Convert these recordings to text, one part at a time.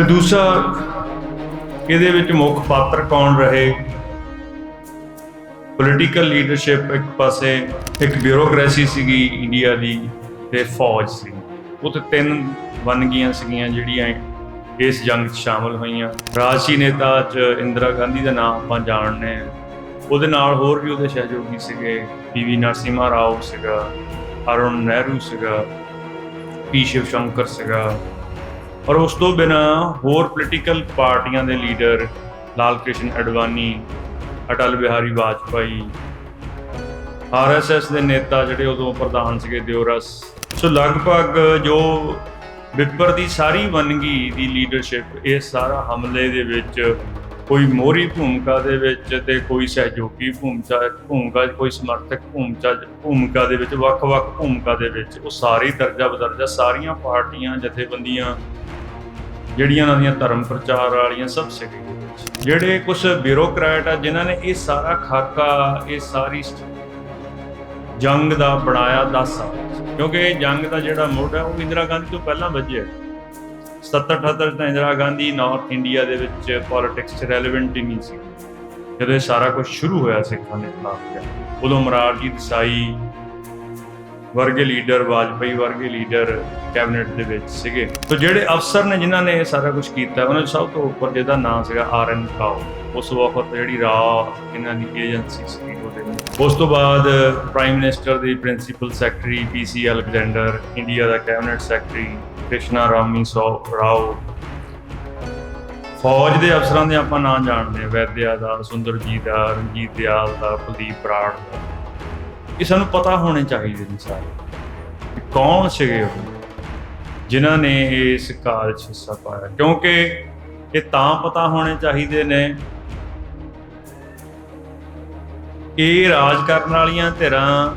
ਤੇ ਦੂਸਰਾ, ਇਹਦੇ ਵਿੱਚ ਮੁੱਖ ਪਾਤਰ ਕੌਣ ਰਹੇ? ਪੋਲੀਟੀਕਲ ਲੀਡਰਸ਼ਿਪ ਇੱਕ ਪਾਸੇ, ਇੱਕ ਬਿਊਰੋਕ੍ਰੇਸੀ ਸੀਗੀ ਇੰਡੀਆ ਦੀ ਤੇ ਫੌਜ ਸੀ। ਉਹ ਤੇ ਤਿੰਨ ਬਣ ਗਈਆਂ ਸੀਗੀਆਂ ਜਿਹੜੀਆਂ ਇਸ ਜੰਗ 'ਚ ਸ਼ਾਮਲ ਹੋਈਆਂ। ਰਾਜਸੀ ਨੇਤਾ 'ਚ ਇੰਦਰਾ ਗਾਂਧੀ ਦਾ ਨਾਮ ਆਪਾਂ ਜਾਣਦੇ ਹਾਂ। ਉਹਦੇ ਨਾਲ ਹੋਰ ਵੀ ਉਹਦੇ ਸਹਿਯੋਗੀ ਸੀਗੇ ਪੀਵੀ ਨਰਸਿਮਹਾ ਰਾਓ ਸੀਗਾ, ਅਰੁਣ ਨਹਿਰੂ ਸੀਗਾ, ਪੀ ਸ਼ਿਵ ਸ਼ੰਕਰ ਸੀਗਾ। ਔਰ ਉਸ ਤੋਂ ਬਿਨਾ ਹੋਰ ਪੋਲੀਟੀਕਲ ਪਾਰਟੀਆਂ ਦੇ ਲੀਡਰ ਲਾਲ ਕ੍ਰਿਸ਼ਨ ਅਡਵਾਨੀ, ਅਟਲ ਬਿਹਾਰੀ ਵਾਜਪਾਈ ਆਰਐਸਐਸ ਦੇ ਨੇਤਾ ਜਿਹੜੇ ਉਦੋਂ ਪ੍ਰਧਾਨ ਸੀਗੇ ਦਿਓਰਸ, ਸੋ ਲਗਭਗ ਜੋ ਵਿਪਰ ਦੀ ਸਾਰੀ ਵੰਨਗੀ ਦੀ ਲੀਡਰਸ਼ਿਪ ਇਹ ਸਾਰਾ ਹਮਲੇ ਦੇ ਵਿੱਚ ਕੋਈ ਮੋਹਰੀ ਭੂਮਿਕਾ ਦੇ ਵਿੱਚ ਤੇ ਕੋਈ ਸਹਿਯੋਗੀ ਭੂਮਿਕਾ ਭੂਮਿਕਾ, ਕੋਈ ਸਮਰਥਕ ਭੂਮਿਕਾ ਭੂਮਿਕਾ ਦੇ ਵਿੱਚ, ਵੱਖ-ਵੱਖ ਭੂਮਿਕਾ ਦੇ ਵਿੱਚ ਉਹ ਸਾਰੇ ਦਰਜਾ ਬਦਰਜਾ ਸਾਰੀਆਂ ਪਾਰਟੀਆਂ, ਜਥੇਬੰਦੀਆਂ ਜਿਹੜੀਆਂ ਉਹਨਾਂ ਦੀਆਂ ਧਰਮ ਪ੍ਰਚਾਰ ਵਾਲੀਆਂ ਸਭ ਸੀਗੇ ਇਹਦੇ ਜਿਹੜੇ ਕੁਝ ਬਿਊਰੋਕਰੈਟ ਆ, ਜਿਨ੍ਹਾਂ ਨੇ ਇਹ ਸਾਰਾ ਖਾਕਾ, ਇਹ ਸਾਰੀ ਜੰਗ ਦਾ ਬਣਾਇਆ 10 ਸਾਲ ਕਿਉਂਕਿ ਇਹ ਜੰਗ ਦਾ ਜਿਹੜਾ ਮੋਢ ਹੈ ਉਹ ਇੰਦਰਾ ਗਾਂਧੀ ਤੋਂ ਪਹਿਲਾਂ ਵੱਜਿਆ। 77 78 ਤਾਂ ਇੰਦਰਾ ਗਾਂਧੀ ਨਾਰਥ ਇੰਡੀਆ ਦੇ ਵਿੱਚ ਪੋਲਿਟਿਕਸ 'ਚ ਰੈਲੇਵੈਂਟ ਹੀ ਨਹੀਂ ਸੀ। ਜਦੋਂ ਇਹ ਸਾਰਾ ਕੁਝ ਸ਼ੁਰੂ ਹੋਇਆ ਸਿੱਖਾਂ ਦੇ ਖਿਲਾਫ, ਉਦੋਂ ਮਰਾਰਜੀ ਦੇਸਾਈ ਵਰਗੇ ਲੀਡਰ, ਵਾਜਪਾਈ ਵਰਗੇ ਲੀਡਰ ਕੈਬਨਿਟ ਦੇ ਵਿੱਚ ਸੀਗੇ। ਸੋ ਜਿਹੜੇ ਅਫਸਰ ਨੇ ਜਿਨ੍ਹਾਂ ਨੇ ਇਹ ਸਾਰਾ ਕੁਝ ਕੀਤਾ, ਉਹਨਾਂ 'ਚ ਸਭ ਤੋਂ ਉੱਪਰ ਜਿਹਦਾ ਨਾਮ ਸੀਗਾ ਆਰ ਐਨ ਕਾਓ ਉਸ ਵਕਤ ਜਿਹੜੀ ਰਾ ਇਹਨਾਂ ਦੀ ਏਜੰਸੀ ਸੀ ਉਹਦੇ ਉਸ ਤੋਂ ਬਾਅਦ ਪ੍ਰਾਈਮ ਮਿਨਿਸਟਰ ਦੀ principal secretary P C Alexander India ਦਾ ਕੈਬਨਿਟ ਸੈਕਟਰੀ ਕ੍ਰਿਸ਼ਨਾ ਰਾਮੀ ਸੋ ਰਾਓ। ਫੌਜ ਦੇ ਅਫਸਰਾਂ ਦੇ ਆਪਾਂ ਨਾਂ ਜਾਣਦੇ ਹਾਂ, ਵੈਦਿਆ ਦਾ, ਸੁੰਦਰਜੀਤ ਦਾ, ਰਣਜੀਤ ਦਿਆਲ ਦਾ, ਕੁਲਦੀਪ ਬਰਾੜ ਦਾ। ਇਹ ਸਾਨੂੰ ਪਤਾ ਹੋਣੇ ਚਾਹੀਦੇ ਨੇ ਸਾਰੇ ਕੌਣ ਸੀਗੇ ਉਹ, ਜਿਨ੍ਹਾਂ ਨੇ ਇਸ ਕਾਲ 'ਚ ਹਿੱਸਾ ਪਾਇਆ। ਕਿਉਂਕਿ ਇਹ ਤਾਂ ਪਤਾ ਹੋਣੇ ਚਾਹੀਦੇ ਨੇ ਇਹ ਰਾਜ ਕਰਨ ਵਾਲੀਆਂ ਧਿਰਾਂ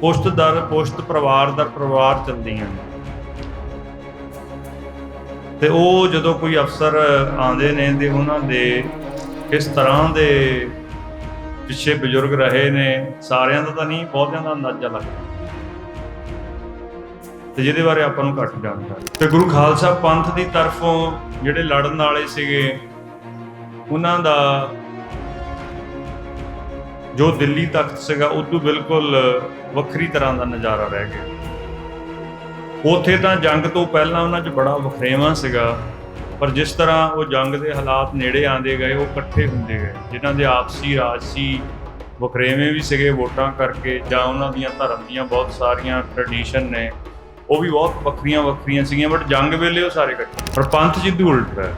ਪੁਸ਼ਤ ਦਰ, ਪੁਸ਼ਤ ਪਰਿਵਾਰ ਦਰ, ਪਰਿਵਾਰ ਚੱਲਦੀਆਂ ਨੇ। ਤੇ ਉਹ ਜਦੋਂ ਕੋਈ ਅਫਸਰ ਆਉਂਦੇ ਨੇ ਤੇ ਉਹਨਾਂ ਦੇ ਕਿਸ ਤਰ੍ਹਾਂ ਦੇ ਪਿੱਛੇ ਬਜ਼ੁਰਗ ਰਹੇ ਨੇ, ਸਾਰਿਆਂ ਦਾ ਤਾਂ ਨਹੀਂ, ਬਹੁਤਿਆਂ ਦਾ ਅੰਦਾਜ਼ਾ ਲੱਗਦਾ ਤੇ ਜਿਹਦੇ ਬਾਰੇ ਆਪਾਂ ਨੂੰ ਘੱਟ ਜਾਣਕਾਰੀ। ਤੇ ਗੁਰੂ ਖਾਲਸਾ ਪੰਥ ਦੀ ਤਰਫੋਂ ਜਿਹੜੇ ਲੜਨ ਵਾਲੇ ਸੀਗੇ, ਉਹਨਾਂ ਦਾ ਜੋ ਦਿੱਲੀ ਤਖਤ ਸੀਗਾ, ਉਹ ਤੋਂ ਬਿਲਕੁਲ ਵੱਖਰੀ ਤਰ੍ਹਾਂ ਦਾ ਨਜ਼ਾਰਾ ਰਹਿ ਗਿਆ। ਉਥੇ ਤਾਂ ਜੰਗ ਤੋਂ ਪਹਿਲਾਂ ਉਹਨਾਂ 'ਚ ਬੜਾ ਵਖਰੇਵਾ ਸੀਗਾ। ਪਰ ਜਿਸ ਤਰ੍ਹਾਂ ਉਹ ਜੰਗ ਦੇ ਹਾਲਾਤ ਨੇੜੇ ਆਂਦੇ ਗਏ, ਉਹ ਇਕੱਠੇ ਹੁੰਦੇ ਗਏ। ਜਿਨ੍ਹਾਂ ਦੇ ਆਪਸੀ, ਰਾਜਸੀ ਵਖਰੇਵੇਂ ਵੀ ਸੀਗੇ ਵੋਟਾਂ ਕਰਕੇ ਜਾਂ ਉਹਨਾਂ ਦੀਆਂ ਧਰਮ ਦੀਆਂ ਬਹੁਤ ਸਾਰੀਆਂ ਟ੍ਰੈਡੀਸ਼ਨ ਨੇ, ਉਹ ਵੀ ਬਹੁਤ ਵੱਖਰੀਆਂ ਵੱਖਰੀਆਂ ਸੀਗੀਆਂ ਬਟ ਜੰਗ ਵੇਲੇ ਉਹ ਸਾਰੇ ਇਕੱਠੇ। ਪਰ ਪੰਥ ਜਿੱਦੂ ਉਲਟ ਹੈ।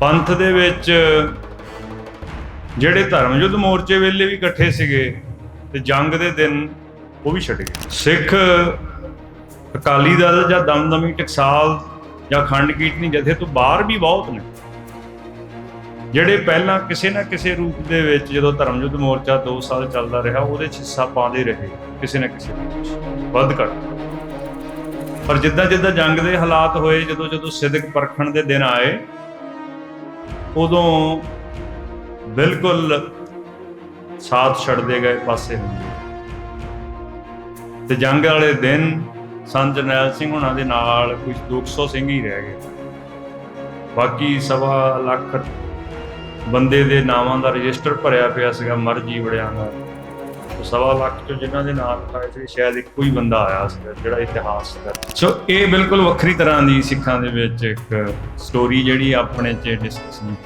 ਪੰਥ ਦੇ ਵਿੱਚ ਜਿਹੜੇ ਧਰਮ ਯੁੱਧ ਮੋਰਚੇ ਵੇਲੇ ਵੀ ਇਕੱਠੇ ਸੀਗੇ, ਤੇ ਜੰਗ ਦੇ ਦਿਨ ਉਹ ਵੀ ਛੱਡ ਗਏ। ਸਿੱਖ ਅਕਾਲੀ ਦਲ ਜਾਂ ਦਮਦਮੀ ਟਕਸਾਲ ਜਾਂ ਖੰਡ ਕੀਰਤਨੀ ਜਥੇ ਤੋਂ ਬਾਹਰ ਵੀ ਬਹੁਤ ਨੇ। ਜਿਹੜੇ ਪਹਿਲਾਂ ਕਿਸੇ ਨਾ ਕਿਸੇ ਰੂਪ ਦੇ ਵਿੱਚ ਜਦੋਂ ਧਰਮ ਯੁੱਧ ਮੋਰਚਾ 2 ਸਾਲ ਚੱਲਦਾ ਰਿਹਾ, ਉਹਦੇ 'ਚ ਹਿੱਸਾ ਪਾਉਂਦੇ ਰਹੇ ਕਿਸੇ ਨਾ ਕਿਸੇ ਵੱਧ ਘੱਟ। ਪਰ ਜਿੱਦਾਂ ਜਿੱਦਾਂ ਜੰਗ ਦੇ ਹਾਲਾਤ ਹੋਏ, ਜਦੋਂ ਜਦੋਂ ਸਿਦਕ ਪਰਖਣ ਦੇ ਦਿਨ ਆਏ, ਉਦੋਂ ਬਿਲਕੁਲ ਸਾਥ ਛੱਡਦੇ ਗਏ ਪਾਸੇ ਹੁੰਦੇ। ਤੇ ਜੰਗ ਵਾਲੇ ਦਿਨ ਸੰਤ ਜਰਨੈਲ ਸਿੰਘ ਹੁਣਾਂ ਦੇ ਨਾਲ ਕੁਝ 200 ਸਿੰਘ ਹੀ ਰਹਿ ਗਏ। ਬਾਕੀ ਸਵਾ ਲੱਖ ਬੰਦੇ ਦੇ ਨਾਵਾਂ ਦਾ ਰਜਿਸਟਰ ਭਰਿਆ ਪਿਆ ਸੀਗਾ ਮਰਜ਼ੀ ਵੜਿਆਂ ਦਾ। ਸਵਾ ਲੱਖ ਤੋਂ ਜਿਨ੍ਹਾਂ ਦੇ ਨਾਮ ਲਿਖਾਏ ਸੀ, ਸ਼ਾਇਦ ਇੱਕੋ ਹੀ ਬੰਦਾ ਆਇਆ ਸੀ ਜਿਹੜਾ ਇਤਿਹਾਸ ਦਾ। ਸੋ ਇਹ ਬਿਲਕੁਲ ਵੱਖਰੀ ਤਰ੍ਹਾਂ ਦੀ ਸਿੱਖਾਂ ਦੇ ਵਿੱਚ ਇੱਕ ਸਟੋਰੀ ਜਿਹੜੀ ਆਪਣੇ ਚ ਡਿਸਕਸ ਨਹੀਂ